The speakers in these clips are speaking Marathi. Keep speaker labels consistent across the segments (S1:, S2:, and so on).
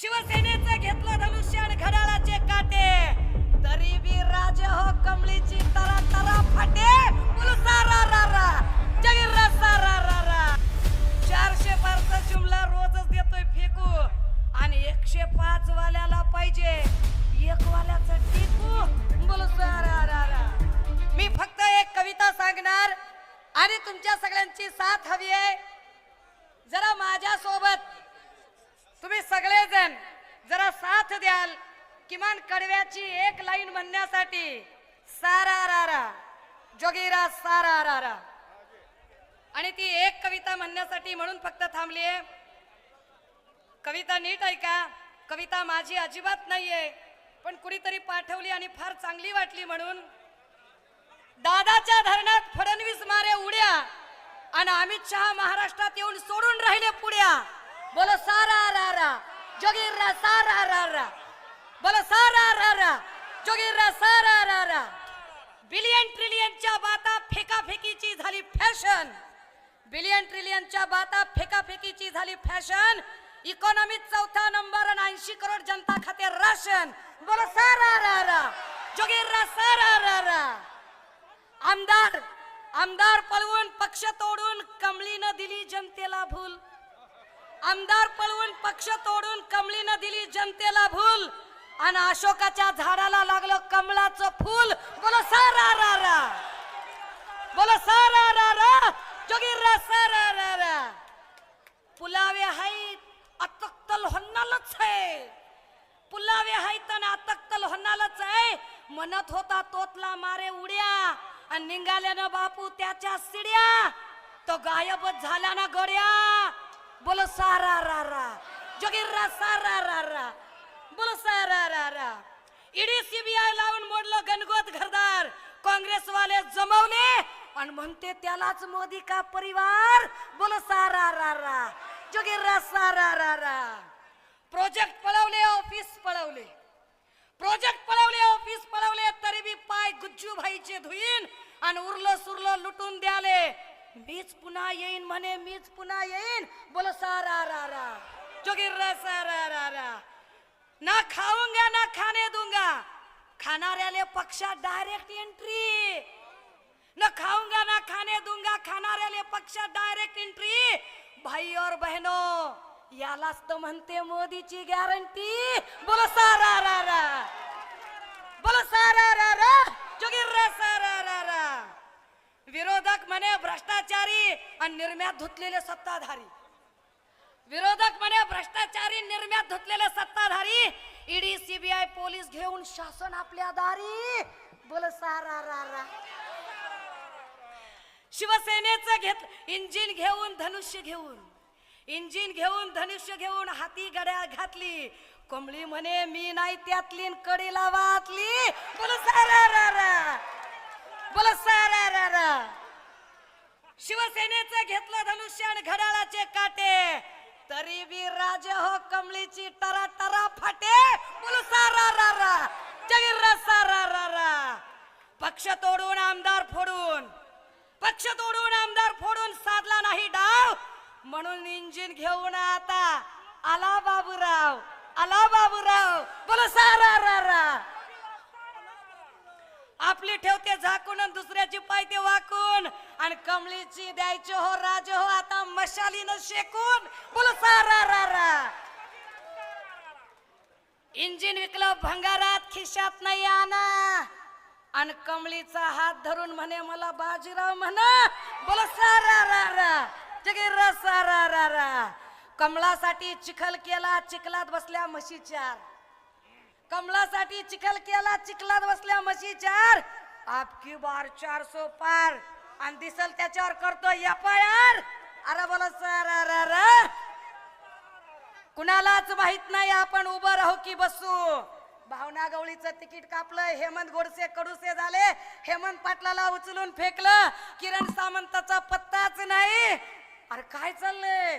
S1: शिवसेनेचं घेतलं धनुष्यान घडाळाचे काटे. तरी बी राज हो कमळीची तरा तरा फाटे. बोल सारा रा रा जगीर रा सारा रा रा चारशे पारचा जुमला रोजच देतोय फेकू. आणि एकशे पाच वाल्याला पाहिजे. एक वाल्याचं टिकू बोल सारा रा रा मी फक्त एक कविता सांगणार. आणि तुमच्या सगळ्यांची साथ हवी आहे. जरा माझ्या सोबत तुम्ही सगळे द्याल किमान कडव्याची एक लाईन म्हणण्यासाठी सारा रारा जोगीरा सारा रारा आणि ती एक कविता म्हणण्यासाठी म्हणून फक्त थांबलीये. कविता नीट ऐका. कविता माझी अजिबात नाहीये पण कुणीतरी पाठवली आणि फार चांगली वाटली म्हणून. दादाच्या धरणात फडणवीस मारे उड्या आणि अमित शहा महाराष्ट्रात येऊन सोडून राहिले पुड्या. बोल सारा रारा रा रा सारा रा रा. सारा रा रा. जोगीर सारा रा रा. बिलियन ट्रिलियनच्या बाता फेकाफेकीची झाली फॅशन. बिलियन ट्रिलियनच्या बाता फेकाफेकीची झाली फॅशन. इकॉनॉमीत चौथा नंबर आणि ऐंशी करोड जनता खाते राशन. बोलो सारा रा रा. जोगीर सारा रा रा. आमदार आमदार पळवून पक्ष तोडून कमलीनं दिली जनतेला भूल. आमदार पळवून पक्ष तोडून दिली जनतेला भूल आणि अशोकाच्या झाडाला लागलं कमळाचं फूल. बोलो सारा रा रा बोलो सारा रा रा जोगीर रा सारा रा रा पुलावे हाईत अतक्तल होणारच आहे पुलावे हाईत आणि अतक्तल होन्नालच आहे म्हणत होता तोतला मारे उड्या आणि निघाल्यानं बापू त्याच्या सिड्या. तो गायबच झाला ना गड्या. बोल सारा रा रा. जोगीर रा सारा रा रा बोल सारा रा रा ईडी सीबीआय लावून मोडलं गणगोत घरदार. काँग्रेसवाले जमवले आणि म्हणते त्यालाच मोदी का परिवार? बोल सारा रा रा जोगिर्रा रा सारा रा रा प्रोजेक्ट पळवले ऑफिस पळवले. प्रोजेक्ट पळवले ऑफिस पळवले तरी बी पाय गुज्जू भाईचे धुईन आणि उरलं सुरलं लुटून द्याले. मीच पुन्हा येईन म्हणे मीच पुन्हा येईन. बोल सारा रा रा. जोगीर रा रा रा ना खाऊंगा ना खाने दूंगा खाणाऱ्याले पक्षात डायरेक्ट एंट्री न खाऊंगा ना खाने दूंगा खाणाऱ्याले पक्षात डायरेक्ट एंट्री भाई और बहनों यालाच तर म्हणते मोदीची गॅरंटी बोल सारा रा रा बोल सारा रा रा जोगीर रा सारा रा रा विरोधक म्हणे भ्रष्टाचारी आणि निर्म्यात धुतलेले सत्ताधारी विरोधक म्हणे भ्रष्टाचारी निर्म्यात धुतलेले सत्ताधारी ईडी सीबीआय पोलीस घेऊन शासन आपल्या दारी. बोल सारा रा रा. शिवसेनेचं घेत इंजिन घेऊन धनुष्य घेऊन. इंजिन घेऊन धनुष्य घेऊन हाती गड्या घातली. कोंबळी म्हणे मी नाही त्यातली कडी लावातली वातली बोल सारा रा रा बोल सारा रा रा शिवसेनेचं घेतलं धनुष्य आणि घड्याळाचे काटे तरी बी राजा हो कमळीची टरा टरा फाटे. बोल रा रा. जगीर रा रा रा. पक्ष तोडून आमदार फोडून. पक्ष तोडून आमदार फोडून साधला नाही डाव. म्हणून इंजिन घेऊन आता आला बाबूराव. आला बाबूराव. बोल सारा रा रा. आपली ठेवते झाकून दुसऱ्याची पायते वाकून. आणि कमळीची द्यायची हो राज हो आता मशालीनं शेकून. बोल सारा रा रा इंजिन विकलं भंगारात खिशात नाही आणा. आणि कमळीचा हात धरून म्हणे मला बाजीराव म्हणा. बोल सारा रा रा जगीर सारा रा रा कमळासाठी चिखल केला चिखलात बसल्या म्हशी चार कमलासाठी चिखल केला चिखलात बसल्या म्हशी चार. आपकी बार चार सो पार. आणि दिसल त्याच्यावर करतो एफ आय आर अरे बोला सर अरे. कुणालाच माहीत नाही आपण उभं राहू की बसू? भावना गवळीचं तिकीट कापलं हेमंत गोडसे कडूसे झाले. हेमंत पाटलाला उचलून फेकलं. किरण सामंताचा पत्ताच नाही. अरे काय चाललंय?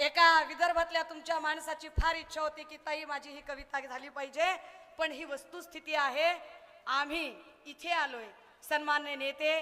S1: एका विदर्भातल्या तुमच्या माणसाची फार इच्छा होती की ताई माझी ही कविता झाली पाहिजे पण ही वस्तुस्थिती आहे. आम्ही इथे आलोय. सन्मान्य नेते